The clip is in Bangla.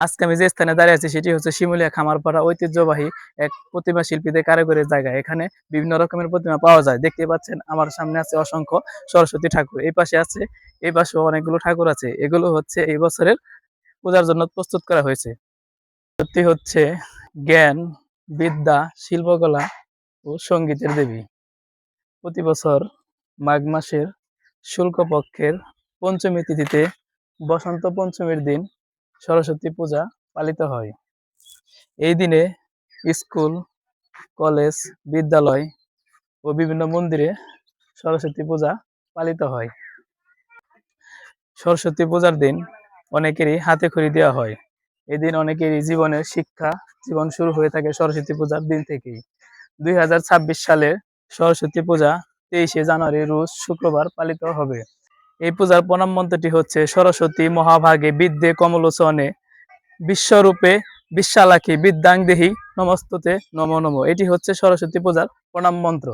আজকে আমি যে স্থানে দাঁড়িয়ে আছি সেটি হচ্ছে শিমুলিয়া খামারপাড়া ঐতিহ্যবাহী এক প্রতিমা শিল্পীদের কারিগরের জায়গা। এখানে বিভিন্ন রকমের প্রতিমা পাওয়া যায়। দেখতে পাচ্ছেন আমার সামনে আছে অসংখ্য সরস্বতী ঠাকুর। এই পাশে আছে, এই পাশে অনেকগুলো ঠাকুর আছে। এগুলো হচ্ছে এই বছরের পূজার জন্য প্রস্তুত করা হয়েছে। সত্যি হচ্ছে জ্ঞান, বিদ্যা, শিল্পকলা ও সঙ্গীতের দেবী। প্রতি বছর মাঘ মাসের শুল্কপক্ষের পঞ্চমী তিথিতে বসন্ত পঞ্চমীর দিন সরস্বতী পূজা পালিত হয়। এই দিনে স্কুল, কলেজ, বিদ্যালয় ও বিভিন্ন মন্দিরে সরস্বতী পূজা পালিত হয়। সরস্বতী পূজার দিন অনেকেরই হাতে খড়ি দেওয়া হয়। এদিন অনেকেরই জীবনের শিক্ষা জীবন শুরু হয়ে থাকে সরস্বতী পূজার দিন থেকেই। দুই হাজার ছাব্বিশ সালে সরস্বতী পূজা তেইশে জানুয়ারি রোজ শুক্রবার পালিত হবে। এই পূজার প্রণাম মন্ত্রটি হচ্ছে সরস্বতী মহাভাগে বিদ্যে কমলোচনে বিশ্বরূপে বিশ্বালাখী বিদ্যাং দেহি নমস্ততে নম নম। এটি হচ্ছে সরস্বতী পূজার প্রণাম মন্ত্র।